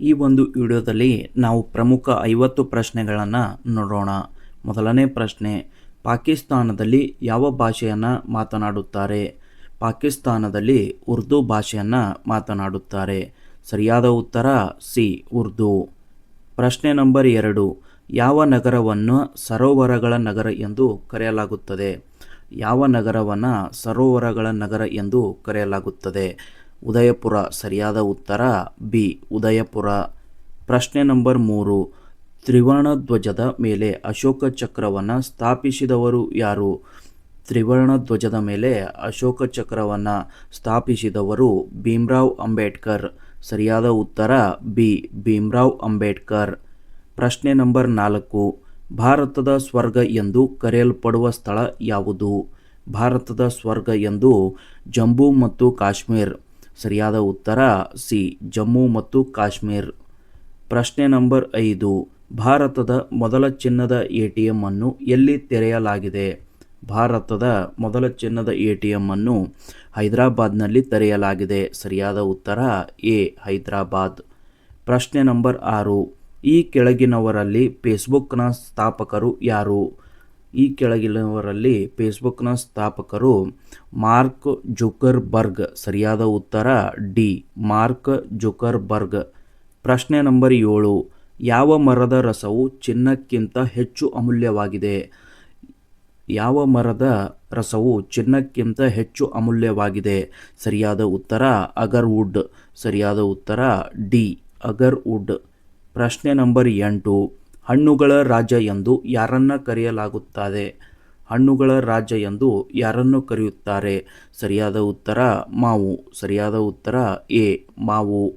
ಈ ಒಂದು ವಿಡಿಯೋದಲ್ಲಿ ನಾವು ಪ್ರಮುಖ ಐವತ್ತು ಪ್ರಶ್ನೆಗಳನ್ನು ನೋಡೋಣ. ಮೊದಲನೇ ಪ್ರಶ್ನೆ, ಪಾಕಿಸ್ತಾನದಲ್ಲಿ ಯಾವ ಭಾಷೆಯನ್ನು ಮಾತನಾಡುತ್ತಾರೆ? ಪಾಕಿಸ್ತಾನದಲ್ಲಿ ಉರ್ದು ಭಾಷೆಯನ್ನು ಮಾತನಾಡುತ್ತಾರೆ. ಸರಿಯಾದ ಉತ್ತರ, ಸಿ, ಉರ್ದು. ಪ್ರಶ್ನೆ ನಂಬರ್ ಎರಡು, ಯಾವ ನಗರವನ್ನು ಸರೋವರಗಳ ನಗರ ಎಂದು ಕರೆಯಲಾಗುತ್ತದೆ? ಯಾವ ನಗರವನ್ನು ಸರೋವರಗಳ ನಗರ ಎಂದು ಕರೆಯಲಾಗುತ್ತದೆ? ಉದಯಪುರ ಸರಿಯಾದ ಉತ್ತರ? ಬಿ. ಉದಯಪುರ. ಪ್ರಶ್ನೆ ನಂಬರ್ ಮೂರು. ತ್ರಿವರ್ಣ ಧ್ವಜದ ಮೇಲೆ ಅಶೋಕ ಚಕ್ರವನ್ನು ಸ್ಥಾಪಿಸಿದವರು ಯಾರು? ತ್ರಿವರ್ಣ ಧ್ವಜದ ಮೇಲೆ ಅಶೋಕ ಚಕ್ರವನ್ನು ಸ್ಥಾಪಿಸಿದವರು ಭೀಮ್ರಾವ್ ಅಂಬೇಡ್ಕರ್. ಸರಿಯಾದ ಉತ್ತರ? ಬಿ. ಭೀಮ್ರಾವ್ ಅಂಬೇಡ್ಕರ್. ಪ್ರಶ್ನೆ ನಂಬರ್ ನಾಲ್ಕು. ಭಾರತದ ಸ್ವರ್ಗ ಎಂದು ಕರೆಯಲ್ಪಡುವ ಸ್ಥಳ ಯಾವುದು? ಭಾರತದ ಸ್ವರ್ಗ ಎಂದು ಜಮ್ಮು ಮತ್ತು ಕಾಶ್ಮೀರ್. ಸರಿಯಾದ ಉತ್ತರ ಸಿ, ಜಮ್ಮು ಮತ್ತು ಕಾಶ್ಮೀರ್. ಪ್ರಶ್ನೆ ನಂಬರ್ ಐದು, ಭಾರತದ ಮೊದಲ ಚಿನ್ನದ ಎ ಟಿ ಎಂ ಅನ್ನು ಎಲ್ಲಿ ತೆರೆಯಲಾಗಿದೆ? ಭಾರತದ ಮೊದಲ ಚಿನ್ನದ ಎ ಟಿ ಎಂ ಅನ್ನು ಹೈದರಾಬಾದ್ನಲ್ಲಿ ತೆರೆಯಲಾಗಿದೆ. ಸರಿಯಾದ ಉತ್ತರ ಎ, ಹೈದರಾಬಾದ್. ಪ್ರಶ್ನೆ ನಂಬರ್ ಆರು, ಈ ಕೆಳಗಿನವರಲ್ಲಿ ಫೇಸ್ಬುಕ್ನ ಸ್ಥಾಪಕರು ಯಾರು? ಈ ಕೆಳಗಿನವರಲ್ಲಿ ಫೇಸ್ಬುಕ್ನ ಸ್ಥಾಪಕರು ಮಾರ್ಕ್ ಜುಕರ್ಬರ್ಗ್. ಸರಿಯಾದ ಉತ್ತರ ಡಿ. Mark Zuckerberg. ಪ್ರಶ್ನೆ ನಂಬರ್ ಏಳು. ಯಾವ ಮರದ ರಸವು ಚಿನ್ನಕ್ಕಿಂತ ಹೆಚ್ಚು ಅಮೂಲ್ಯವಾಗಿದೆ? ಯಾವ ಮರದ ರಸವು ಚಿನ್ನಕ್ಕಿಂತ ಹೆಚ್ಚು ಅಮೂಲ್ಯವಾಗಿದೆ? ಸರಿಯಾದ ಉತ್ತರ ಅಗರ್ವುಡ್. ಸರಿಯಾದ ಉತ್ತರ ಡಿ. ಅಗರ್ವುಡ್. ಪ್ರಶ್ನೆ ನಂಬರ್ ಎಂಟು. ಹಣ್ಣುಗಳ ರಾಜ ಎಂದು ಯಾರನ್ನ ಕರೆಯಲಾಗುತ್ತದೆ ಹಣ್ಣುಗಳ ರಾಜ ಎಂದು ಯಾರನ್ನು ಕರೆಯುತ್ತಾರೆ? ಸರಿಯಾದ ಉತ್ತರ ಮಾವು, ಸರಿಯಾದ ಉತ್ತರ ಎ, ಮಾವು.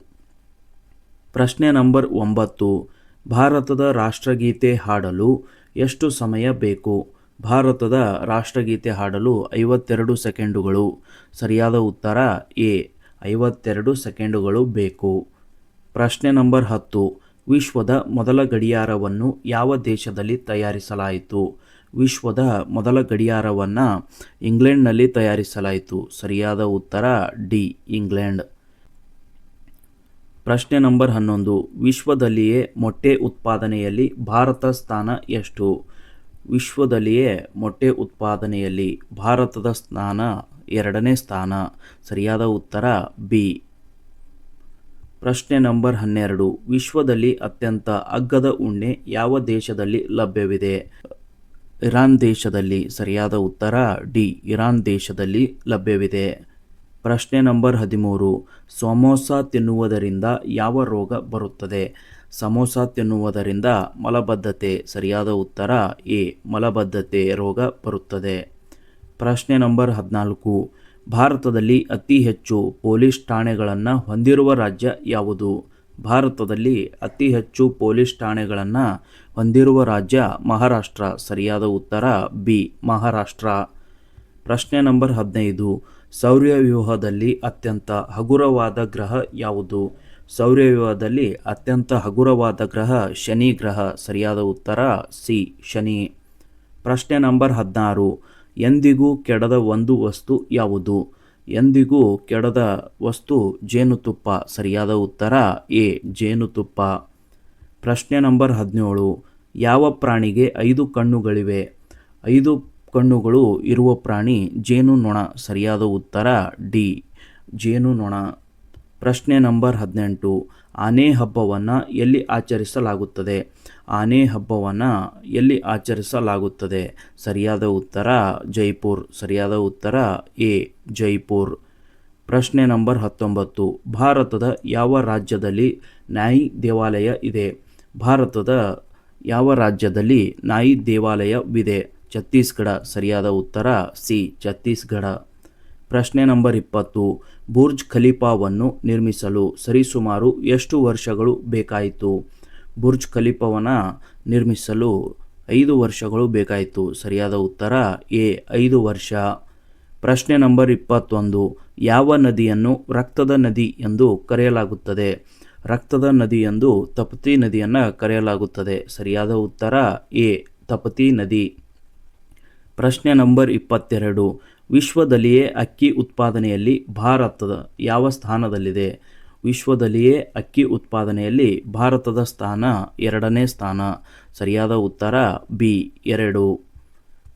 ಪ್ರಶ್ನೆ ನಂಬರ್ ಒಂಬತ್ತು. ಭಾರತದ ರಾಷ್ಟ್ರಗೀತೆ ಹಾಡಲು ಎಷ್ಟು ಸಮಯ ಬೇಕು? ಭಾರತದ ರಾಷ್ಟ್ರಗೀತೆ ಹಾಡಲು ಐವತ್ತೆರಡು ಸೆಕೆಂಡುಗಳು. ಸರಿಯಾದ ಉತ್ತರ ಎ, ಐವತ್ತೆರಡು ಸೆಕೆಂಡುಗಳು ಬೇಕು. ಪ್ರಶ್ನೆ ನಂಬರ್ ಹತ್ತು. ವಿಶ್ವದ ಮೊದಲ ಗಡಿಯಾರವನ್ನು ಯಾವ ದೇಶದಲ್ಲಿ ತಯಾರಿಸಲಾಯಿತು? ವಿಶ್ವದ ಮೊದಲ ಗಡಿಯಾರವನ್ನು ಇಂಗ್ಲೆಂಡ್ನಲ್ಲಿ ತಯಾರಿಸಲಾಯಿತು. ಸರಿಯಾದ ಉತ್ತರ, ಡಿ, ಇಂಗ್ಲೆಂಡ್. ಪ್ರಶ್ನೆ ನಂಬರ್ ಹನ್ನೊಂದು. ವಿಶ್ವದಲ್ಲಿಯೇ ಮೊಟ್ಟೆ ಉತ್ಪಾದನೆಯಲ್ಲಿ ಭಾರತ ಸ್ಥಾನ ಎಷ್ಟು? ವಿಶ್ವದಲ್ಲಿಯೇ ಮೊಟ್ಟೆ ಉತ್ಪಾದನೆಯಲ್ಲಿ ಭಾರತದ ಸ್ಥಾನ ಎರಡನೇ ಸ್ಥಾನ. ಸರಿಯಾದ ಉತ್ತರ, ಬಿ ಪ್ರಶ್ನೆ ನಂಬರ್ ಹನ್ನೆರಡು. ವಿಶ್ವದಲ್ಲಿ ಅತ್ಯಂತ ಅಗ್ಗದ ಉಣ್ಣೆ ಯಾವ ದೇಶದಲ್ಲಿ ಲಭ್ಯವಿದೆ? ಇರಾನ್ ದೇಶದಲ್ಲಿ ಸರಿಯಾದ ಉತ್ತರ ಡಿ, ಇರಾನ್ ದೇಶದಲ್ಲಿ ಲಭ್ಯವಿದೆ. ಪ್ರಶ್ನೆ ನಂಬರ್ ಹದಿಮೂರು. ಸಮೋಸ ತಿನ್ನುವುದರಿಂದ ಯಾವ ರೋಗ ಬರುತ್ತದೆ? ಸಮೋಸ ತಿನ್ನುವುದರಿಂದ ಮಲಬದ್ಧತೆ ಸರಿಯಾದ ಉತ್ತರ ಎ, ಮಲಬದ್ಧತೆ ರೋಗ ಬರುತ್ತದೆ. ಪ್ರಶ್ನೆ ನಂಬರ್ ಹದಿನಾಲ್ಕು. ಭಾರತದಲ್ಲಿ ಅತಿ ಹೆಚ್ಚು ಪೊಲೀಸ್ ಠಾಣೆಗಳನ್ನು ಹೊಂದಿರುವ ರಾಜ್ಯ ಯಾವುದು? ಭಾರತದಲ್ಲಿ ಅತಿ ಹೆಚ್ಚು ಪೊಲೀಸ್ ಠಾಣೆಗಳನ್ನು ಹೊಂದಿರುವ ರಾಜ್ಯ ಮಹಾರಾಷ್ಟ್ರ. ಸರಿಯಾದ ಉತ್ತರ ಬಿ, ಮಹಾರಾಷ್ಟ್ರ. ಪ್ರಶ್ನೆ ನಂಬರ್ ಹದಿನೈದು. ಸೌರ್ಯವ್ಯೂಹದಲ್ಲಿ ಅತ್ಯಂತ ಹಗುರವಾದ ಗ್ರಹ ಯಾವುದು? ಸೌರ್ಯವ್ಯೂಹದಲ್ಲಿ ಅತ್ಯಂತ ಹಗುರವಾದ ಗ್ರಹ ಶನಿ ಗ್ರಹ. ಸರಿಯಾದ ಉತ್ತರ ಸಿ, ಶನಿ. ಪ್ರಶ್ನೆ ನಂಬರ್ ಹದಿನಾರು. ಎಂದಿಗೂ ಕೆಡದ ಒಂದು ವಸ್ತು ಯಾವುದು? ಎಂದಿಗೂ ಕೆಡದ ವಸ್ತು ಜೇನುತುಪ್ಪ. ಸರಿಯಾದ ಉತ್ತರ ಎ, ಜೇನುತುಪ್ಪ. ಪ್ರಶ್ನೆ ನಂಬರ್ ಹದಿನೇಳು. ಯಾವ ಪ್ರಾಣಿಗೆ ಐದು ಕಣ್ಣುಗಳಿವೆ? ಐದು ಕಣ್ಣುಗಳು ಇರುವ ಪ್ರಾಣಿ ಜೇನು ನೊಣ ಸರಿಯಾದ ಉತ್ತರ ಡಿ ಜೇನು ನೊಣ ಪ್ರಶ್ನೆ ನಂಬರ್ ಹದಿನೆಂಟು. ಆನೆ ಹಬ್ಬವನ್ನು ಎಲ್ಲಿ ಆಚರಿಸಲಾಗುತ್ತದೆ? ಆನೆ ಹಬ್ಬವನ್ನು ಎಲ್ಲಿ ಆಚರಿಸಲಾಗುತ್ತದೆ? ಸರಿಯಾದ ಉತ್ತರ ಜೈಪುರ್. ಸರಿಯಾದ ಉತ್ತರ ಎ, ಜೈಪುರ್. ಪ್ರಶ್ನೆ ನಂಬರ್ ಹತ್ತೊಂಬತ್ತು. ಭಾರತದ ಯಾವ ರಾಜ್ಯದಲ್ಲಿ ನಾಯಿ ದೇವಾಲಯ ಇದೆ? ಭಾರತದ ಯಾವ ರಾಜ್ಯದಲ್ಲಿ ನಾಯಿ ದೇವಾಲಯವಿದೆ? ಛತ್ತೀಸ್ಗಢ. ಸರಿಯಾದ ಉತ್ತರ ಸಿ, ಛತ್ತೀಸ್ಗಢ. ಪ್ರಶ್ನೆ ನಂಬರ್ ಇಪ್ಪತ್ತು, ಬುರ್ಜ್ ಖಲೀಫಾವನ್ನು ನಿರ್ಮಿಸಲು ಸರಿಸುಮಾರು ಎಷ್ಟು ವರ್ಷಗಳು ಬೇಕಾಯಿತು? ಬುರ್ಜ್ ಖಲೀಫಾವನ್ನು ನಿರ್ಮಿಸಲು ಐದು ವರ್ಷಗಳು ಬೇಕಾಯಿತು. ಸರಿಯಾದ ಉತ್ತರ, ಎ, ಐದು ವರ್ಷ. ಪ್ರಶ್ನೆ ನಂಬರ್ ಇಪ್ಪತ್ತೊಂದು, ಯಾವ ನದಿಯನ್ನು ರಕ್ತದ ನದಿ ಎಂದು ಕರೆಯಲಾಗುತ್ತದೆ? ರಕ್ತದ ನದಿ ಎಂದು ತಪತಿ ನದಿಯನ್ನು ಕರೆಯಲಾಗುತ್ತದೆ. ಸರಿಯಾದ ಉತ್ತರ, ಎ, ತಪತಿ ನದಿ. ಪ್ರಶ್ನೆ ನಂಬರ್ ಇಪ್ಪತ್ತೆರಡು ವಿಶ್ವದಲ್ಲಿಯೇ ಅಕ್ಕಿ ಉತ್ಪಾದನೆಯಲ್ಲಿ ಭಾರತದ ಯಾವ ಸ್ಥಾನದಲ್ಲಿದೆ? ವಿಶ್ವದಲ್ಲಿಯೇ ಅಕ್ಕಿ ಉತ್ಪಾದನೆಯಲ್ಲಿ ಭಾರತದ ಸ್ಥಾನ ಎರಡನೇ ಸ್ಥಾನ. ಸರಿಯಾದ ಉತ್ತರ ಬಿ, ಎರಡು.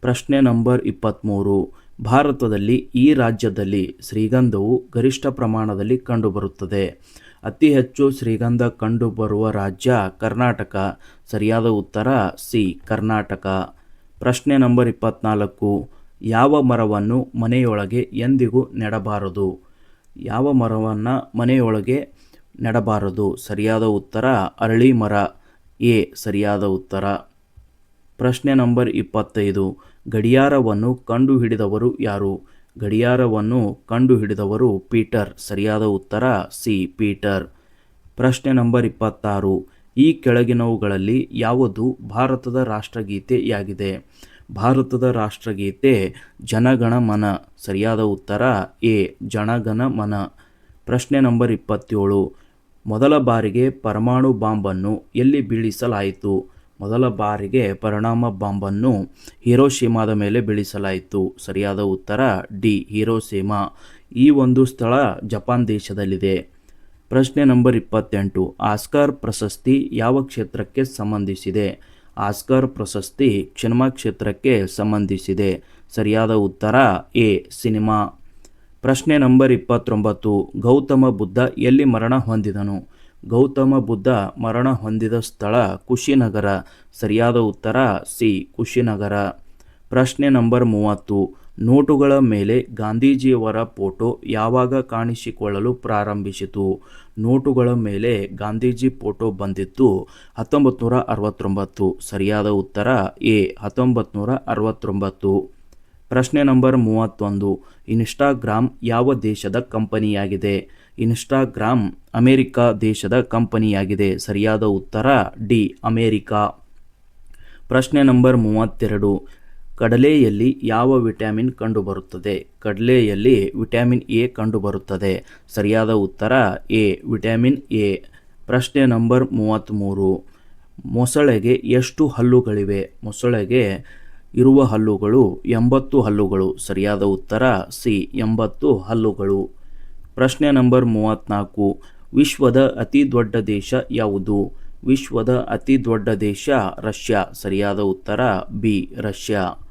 ಪ್ರಶ್ನೆ ನಂಬರ್ ಇಪ್ಪತ್ತ್ಮೂರು ಭಾರತದಲ್ಲಿ ಈ ರಾಜ್ಯದಲ್ಲಿ ಶ್ರೀಗಂಧವು ಗರಿಷ್ಠ ಪ್ರಮಾಣದಲ್ಲಿ ಕಂಡುಬರುತ್ತದೆ. ಅತಿ ಹೆಚ್ಚು ಶ್ರೀಗಂಧ ಕಂಡುಬರುವ ರಾಜ್ಯ ಕರ್ನಾಟಕ. ಸರಿಯಾದ ಉತ್ತರ ಸಿ, ಕರ್ನಾಟಕ. ಪ್ರಶ್ನೆ ನಂಬರ್ ಇಪ್ಪತ್ನಾಲ್ಕು. ಯಾವ ಮರವನ್ನು ಮನೆಯೊಳಗೆ ಎಂದಿಗೂ ನೆಡಬಾರದು? ಯಾವ ಮರವನ್ನು ಮನೆಯೊಳಗೆ ನೆಡಬಾರದು? ಸರಿಯಾದ ಉತ್ತರ, ಅರಳಿ ಮರ. ಎ, ಸರಿಯಾದ ಉತ್ತರ. ಪ್ರಶ್ನೆ ನಂಬರ್ ಇಪ್ಪತ್ತೈದು. ಗಡಿಯಾರವನ್ನು ಕಂಡುಹಿಡಿದವರು ಯಾರು? ಗಡಿಯಾರವನ್ನು ಕಂಡುಹಿಡಿದವರು ಪೀಟರ್. ಸರಿಯಾದ ಉತ್ತರ, ಸಿ, ಪೀಟರ್. ಪ್ರಶ್ನೆ ನಂಬರ್ ಇಪ್ಪತ್ತಾರು. ಈ ಕೆಳಗಿನವುಗಳಲ್ಲಿ ಯಾವುದು ಭಾರತದ ರಾಷ್ಟ್ರಗೀತೆಯಾಗಿದೆ? ಭಾರತದ ರಾಷ್ಟ್ರಗೀತೆ ಜನಗಣ ಮನ. ಸರಿಯಾದ ಉತ್ತರ, ಎ, ಜನಗಣ ಮನ. ಪ್ರಶ್ನೆ ನಂಬರ್ ಇಪ್ಪತ್ತೇಳು. ಮೊದಲ ಬಾರಿಗೆ ಪರಮಾಣು ಬಾಂಬನ್ನು ಎಲ್ಲಿ ಬೀಳಿಸಲಾಯಿತು? ಮೊದಲ ಬಾರಿಗೆ ಪರಿಣಾಮ ಬಾಂಬನ್ನು ಹಿರೋಶಿಮಾದ ಮೇಲೆ ಬೀಳಿಸಲಾಯಿತು. ಸರಿಯಾದ ಉತ್ತರ, ಡಿ, ಹಿರೋಶಿಮಾ. ಈ ಒಂದು ಸ್ಥಳ ಜಪಾನ್ ದೇಶದಲ್ಲಿದೆ. ಪ್ರಶ್ನೆ ನಂಬರ್ ಇಪ್ಪತ್ತೆಂಟು. ಆಸ್ಕರ್ ಪ್ರಶಸ್ತಿ ಯಾವ ಕ್ಷೇತ್ರಕ್ಕೆ ಸಂಬಂಧಿಸಿದೆ? ಆಸ್ಕಾರ್ ಪ್ರಶಸ್ತಿ ಸಿನಿಮಾ ಕ್ಷೇತ್ರಕ್ಕೆ ಸಂಬಂಧಿಸಿದೆ. ಸರಿಯಾದ ಉತ್ತರ, ಎ, ಸಿನಿಮಾ. ಪ್ರಶ್ನೆ ನಂಬರ್ ಇಪ್ಪತ್ತೊಂಬತ್ತು. ಗೌತಮ ಬುದ್ಧ ಎಲ್ಲಿ ಮರಣ ಹೊಂದಿದನು? ಗೌತಮ ಬುದ್ಧ ಮರಣ ಹೊಂದಿದ ಸ್ಥಳ ಕುಶಿನಗರ. ಸರಿಯಾದ ಉತ್ತರ, ಸಿ, ಕುಶಿನಗರ. ಪ್ರಶ್ನೆ ನಂಬರ್ ಮೂವತ್ತು. ನೋಟುಗಳ ಮೇಲೆ ಗಾಂಧೀಜಿಯವರ ಫೋಟೋ ಯಾವಾಗ ಕಾಣಿಸಿಕೊಳ್ಳಲು ಪ್ರಾರಂಭಿಸಿತು? ನೋಟುಗಳ ಮೇಲೆ ಗಾಂಧೀಜಿ ಫೋಟೋ ಬಂದಿತ್ತು. ಹತ್ತೊಂಬತ್ತು ಅರವತ್ತೊಂಬತ್ತು ಸರಿಯಾದ ಉತ್ತರ ಎ ಹತ್ತೊಂಬತ್ತು ನೂರ ಅರವತ್ತೊಂಬತ್ತು ಪ್ರಶ್ನೆ ನಂಬರ್ ಮೂವತ್ತೊಂದು. ಇನ್ಸ್ಟಾಗ್ರಾಮ್ ಯಾವ ದೇಶದ ಕಂಪನಿಯಾಗಿದೆ? ಇನ್ಸ್ಟಾಗ್ರಾಮ್ ಅಮೆರಿಕ ದೇಶದ ಕಂಪನಿಯಾಗಿದೆ. ಸರಿಯಾದ ಉತ್ತರ ಡಿ, ಅಮೇರಿಕಾ. ಪ್ರಶ್ನೆ ನಂಬರ್ ಮೂವತ್ತೆರಡು. ಕಡಲೆಯಲ್ಲಿ ಯಾವ ವಿಟಮಿನ್ ಕಂಡುಬರುತ್ತದೆ? ಕಡಲೆಯಲ್ಲಿ ವಿಟಮಿನ್ ಎ ಕಂಡುಬರುತ್ತದೆ. ಸರಿಯಾದ ಉತ್ತರ, ಎ. Vitamin A. ಪ್ರಶ್ನೆ ನಂಬರ್ ಮೂವತ್ತ್ಮೂರು ಮೊಸಳೆಗೆ ಎಷ್ಟು ಹಲ್ಲುಗಳಿವೆ? ಮೊಸಳೆಗೆ ಇರುವ ಹಲ್ಲುಗಳು ಎಂಬತ್ತು ಹಲ್ಲುಗಳು. ಸರಿಯಾದ ಉತ್ತರ, ಸಿ. ಎಂಬತ್ತು ಹಲ್ಲುಗಳು. ಪ್ರಶ್ನೆ ನಂಬರ್ ಮೂವತ್ತ್ನಾಲ್ಕು ವಿಶ್ವದ ಅತಿ ದೊಡ್ಡ ದೇಶ ಯಾವುದು? ವಿಶ್ವದ ಅತಿ ದೊಡ್ಡ ದೇಶ ರಷ್ಯಾ. ಸರಿಯಾದ ಉತ್ತರ, ಬಿ. ರಷ್ಯಾ.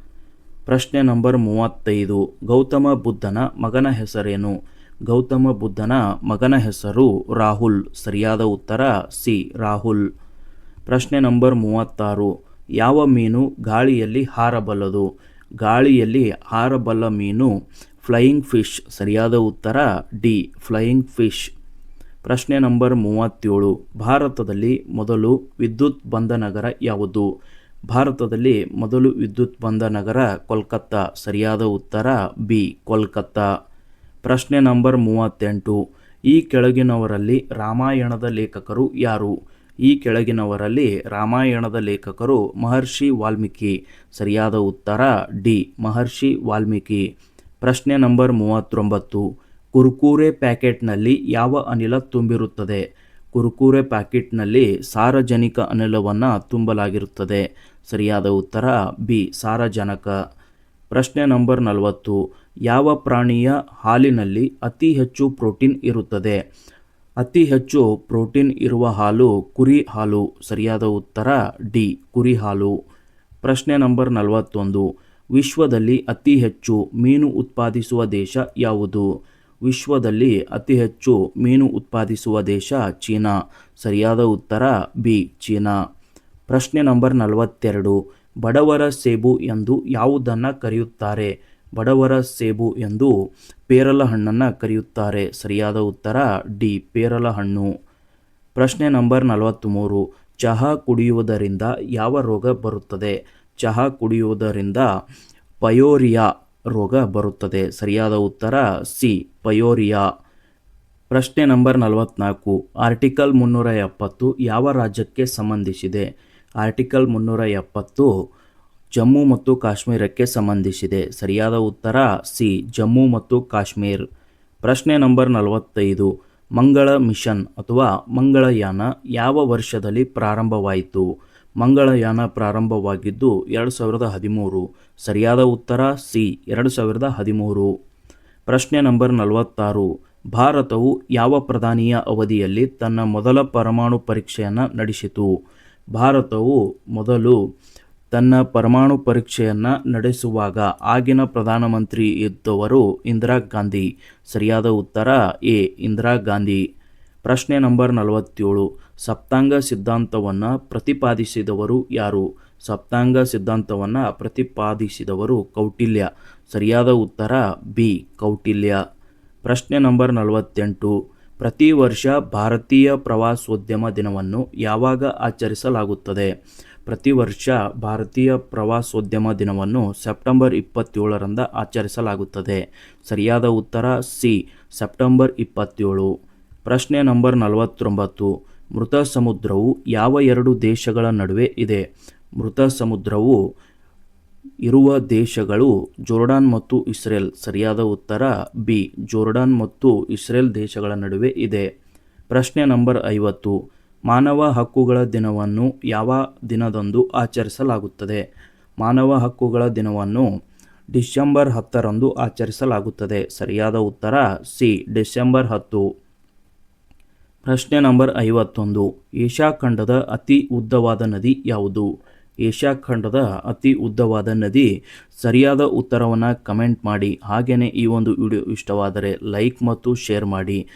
ಪ್ರಶ್ನೆ ನಂಬರ್ ಮೂವತ್ತೈದು. ಗೌತಮ ಬುದ್ಧನ ಮಗನ ಹೆಸರೇನು? ಗೌತಮ ಬುದ್ಧನ ಮಗನ ಹೆಸರು ರಾಹುಲ್. ಸರಿಯಾದ ಉತ್ತರ ಸಿ, ರಾಹುಲ್. ಪ್ರಶ್ನೆ ನಂಬರ್ ಮೂವತ್ತಾರು. ಯಾವ ಮೀನು ಗಾಳಿಯಲ್ಲಿ ಹಾರಬಲ್ಲದು? ಗಾಳಿಯಲ್ಲಿ ಹಾರಬಲ್ಲ ಮೀನು ಫ್ಲೈಯಿಂಗ್ ಫಿಶ್. ಸರಿಯಾದ ಉತ್ತರ ಡಿ, ಫ್ಲೈಯಿಂಗ್ ಫಿಶ್. ಪ್ರಶ್ನೆ ನಂಬರ್ ಮೂವತ್ತೇಳು. ಭಾರತದಲ್ಲಿ ಮೊದಲು ವಿದ್ಯುತ್ ಬಂದ ನಗರ ಯಾವುದು? ಭಾರತದಲ್ಲಿ ಮೊದಲು ವಿದ್ಯುತ್ ಬಂದ ನಗರ ಕೋಲ್ಕತ್ತಾ. ಸರಿಯಾದ ಉತ್ತರ? ಬಿ, ಕೋಲ್ಕತ್ತಾ. ಪ್ರಶ್ನೆ ನಂಬರ್ ಮೂವತ್ತೆಂಟು. ಈ ಕೆಳಗಿನವರಲ್ಲಿ ರಾಮಾಯಣದ ಲೇಖಕರು ಯಾರು? ಈ ಕೆಳಗಿನವರಲ್ಲಿ ರಾಮಾಯಣದ ಲೇಖಕರು ಮಹರ್ಷಿ ವಾಲ್ಮೀಕಿ. ಸರಿಯಾದ ಉತ್ತರ? ಡಿ, ಮಹರ್ಷಿ ವಾಲ್ಮೀಕಿ. ಪ್ರಶ್ನೆ ನಂಬರ್ ಮೂವತ್ತೊಂಬತ್ತು. ಕುರ್ಕೂರೆ ಪ್ಯಾಕೆಟ್ನಲ್ಲಿ ಯಾವ ಅನಿಲ ತುಂಬಿರುತ್ತದೆ? ಕುರ್ಕುರೆ ಪ್ಯಾಕೆಟ್ನಲ್ಲಿ ಸಾರಜನಿಕ ಅನಿಲವನ್ನು ತುಂಬಲಾಗಿರುತ್ತದೆ. ಸರಿಯಾದ ಉತ್ತರ, ಬಿ, ಸಾರಜನಕ. ಪ್ರಶ್ನೆ ನಂಬರ್ ನಲವತ್ತು. ಯಾವ ಪ್ರಾಣಿಯ ಹಾಲಿನಲ್ಲಿ ಅತಿ ಹೆಚ್ಚು ಪ್ರೋಟೀನ್ ಇರುತ್ತದೆ? ಅತಿ ಹೆಚ್ಚು ಪ್ರೋಟೀನ್ ಇರುವ ಹಾಲು ಕುರಿ ಹಾಲು. ಸರಿಯಾದ ಉತ್ತರ, ಡಿ, ಕುರಿ ಹಾಲು. ಪ್ರಶ್ನೆ ನಂಬರ್ ನಲವತ್ತೊಂದು. ವಿಶ್ವದಲ್ಲಿ ಅತಿ ಹೆಚ್ಚು ಮೀನು ಉತ್ಪಾದಿಸುವ ದೇಶ ಯಾವುದು? ವಿಶ್ವದಲ್ಲಿ ಅತಿ ಹೆಚ್ಚು ಮೀನು ಉತ್ಪಾದಿಸುವ ದೇಶ ಚೀನಾ. ಸರಿಯಾದ ಉತ್ತರ, ಬಿ, ಚೀನಾ. ಪ್ರಶ್ನೆ ನಂಬರ್ ನಲವತ್ತೆರಡು. ಬಡವರ ಸೇಬು ಎಂದು ಯಾವುದನ್ನು ಕರೆಯುತ್ತಾರೆ? ಬಡವರ ಸೇಬು ಎಂದು ಪೇರಲ ಹಣ್ಣನ್ನು ಕರೆಯುತ್ತಾರೆ. ಸರಿಯಾದ ಉತ್ತರ, ಡಿ ಪೇರಲ ಹಣ್ಣು ಪ್ರಶ್ನೆ ನಂಬರ್ ನಲವತ್ತ್ಮೂರು ಚಹಾ ಕುಡಿಯುವುದರಿಂದ ಯಾವ ರೋಗ ಬರುತ್ತದೆ? ಚಹಾ ಕುಡಿಯುವುದರಿಂದ ಪಯೋರಿಯಾ ರೋಗ ಬರುತ್ತದೆ. ಸರಿಯಾದ ಉತ್ತರ ಸಿ, ಪಯೋರಿಯಾ. ಪ್ರಶ್ನೆ ನಂಬರ್ ನಲವತ್ನಾಲ್ಕು. ಆರ್ಟಿಕಲ್ ಮುನ್ನೂರ ಎಪ್ಪತ್ತು ಯಾವ ರಾಜ್ಯಕ್ಕೆ ಸಂಬಂಧಿಸಿದೆ? ಆರ್ಟಿಕಲ್ ಮುನ್ನೂರ ಎಪ್ಪತ್ತು ಜಮ್ಮು ಮತ್ತು ಕಾಶ್ಮೀರಕ್ಕೆ ಸಂಬಂಧಿಸಿದೆ. ಸರಿಯಾದ ಉತ್ತರ ಸಿ, ಜಮ್ಮು ಮತ್ತು ಕಾಶ್ಮೀರ್. ಪ್ರಶ್ನೆ ನಂಬರ್ ನಲವತ್ತೈದು. ಮಂಗಳ ಮಿಷನ್ ಅಥವಾ ಮಂಗಳಯಾನ ಯಾವ ವರ್ಷದಲ್ಲಿ ಪ್ರಾರಂಭವಾಯಿತು? ಮಂಗಳಯಾನ ಪ್ರಾರಂಭವಾಗಿದ್ದು ಎರಡು ಸಾವಿರದ ಹದಿಮೂರು. ಸರಿಯಾದ ಉತ್ತರ? ಸಿ. ಎರಡು ಸಾವಿರದ ಹದಿಮೂರು. ಪ್ರಶ್ನೆ ನಂಬರ್ ನಲವತ್ತಾರು. ಭಾರತವು ಯಾವ ಪ್ರಧಾನಿಯ ಅವಧಿಯಲ್ಲಿ ತನ್ನ ಮೊದಲ ಪರಮಾಣು ಪರೀಕ್ಷೆಯನ್ನು ನಡೆಸಿತು? ಭಾರತವು ಮೊದಲು ತನ್ನ ಪರಮಾಣು ಪರೀಕ್ಷೆಯನ್ನು ನಡೆಸುವಾಗ ಆಗಿನ ಪ್ರಧಾನಮಂತ್ರಿ ಇದ್ದವರು ಇಂದಿರಾ ಗಾಂಧಿ. ಸರಿಯಾದ ಉತ್ತರ? ಎ. ಇಂದಿರಾ ಗಾಂಧಿ. ಪ್ರಶ್ನೆ ನಂಬರ್ ನಲವತ್ತೇಳು. ಸಪ್ತಾಂಗ ಸಿದ್ಧಾಂತವನ್ನು ಪ್ರತಿಪಾದಿಸಿದವರು ಯಾರು? ಸಪ್ತಾಂಗ ಸಿದ್ಧಾಂತವನ್ನು ಪ್ರತಿಪಾದಿಸಿದವರು ಕೌಟಿಲ್ಯ. ಸರಿಯಾದ ಉತ್ತರ ಬಿ, ಕೌಟಿಲ್ಯ. ಪ್ರಶ್ನೆ ನಂಬರ್ ನಲವತ್ತೆಂಟು. ಪ್ರತಿ ವರ್ಷ ಭಾರತೀಯ ಪ್ರವಾಸೋದ್ಯಮ ದಿನವನ್ನು ಯಾವಾಗ ಆಚರಿಸಲಾಗುತ್ತದೆ? ಪ್ರತಿ ವರ್ಷ ಭಾರತೀಯ ಪ್ರವಾಸೋದ್ಯಮ ದಿನವನ್ನು ಸೆಪ್ಟೆಂಬರ್ ಇಪ್ಪತ್ತೇಳರಂದ ಆಚರಿಸಲಾಗುತ್ತದೆ. ಸರಿಯಾದ ಉತ್ತರ ಸಿ, ಸೆಪ್ಟೆಂಬರ್ ಇಪ್ಪತ್ತೇಳು. ಪ್ರಶ್ನೆ ನಂಬರ್ ನಲವತ್ತೊಂಬತ್ತು. ಮೃತ ಸಮುದ್ರವು ಯಾವ ಎರಡು ದೇಶಗಳ ನಡುವೆ ಇದೆ? ಮೃತ ಸಮುದ್ರವು ಇರುವ ದೇಶಗಳು ಜೋರ್ಡಾನ್ ಮತ್ತು ಇಸ್ರೇಲ್. ಸರಿಯಾದ ಉತ್ತರ ಬಿ, ಜೋರ್ಡಾನ್ ಮತ್ತು ಇಸ್ರೇಲ್ ದೇಶಗಳ ನಡುವೆ ಇದೆ. ಪ್ರಶ್ನೆ ನಂಬರ್ ಐವತ್ತು. ಮಾನವ ಹಕ್ಕುಗಳ ದಿನವನ್ನು ಯಾವ ದಿನದಂದು ಆಚರಿಸಲಾಗುತ್ತದೆ? ಮಾನವ ಹಕ್ಕುಗಳ ದಿನವನ್ನು ಡಿಸೆಂಬರ್ ಹತ್ತರಂದು ಆಚರಿಸಲಾಗುತ್ತದೆ. ಸರಿಯಾದ ಉತ್ತರ ಸಿ, ಡಿಸೆಂಬರ್ ಹತ್ತು. ಪ್ರಶ್ನೆ ನಂಬರ್ ಐವತ್ತೊಂದು. ಏಷ್ಯಾ ಖಂಡದ ಅತಿ ಉದ್ದವಾದ ನದಿ ಯಾವುದು? ಏಷ್ಯಾ ಖಂಡದ ಅತಿ ಉದ್ದವಾದ ನದಿ. ಸರಿಯಾದ ಉತ್ತರವನ್ನು ಕಮೆಂಟ್ ಮಾಡಿ. ಹಾಗೆಯೇ ಈ ಒಂದು ವಿಡಿಯೋ ಇಷ್ಟವಾದರೆ ಲೈಕ್ ಮತ್ತು ಶೇರ್ ಮಾಡಿ.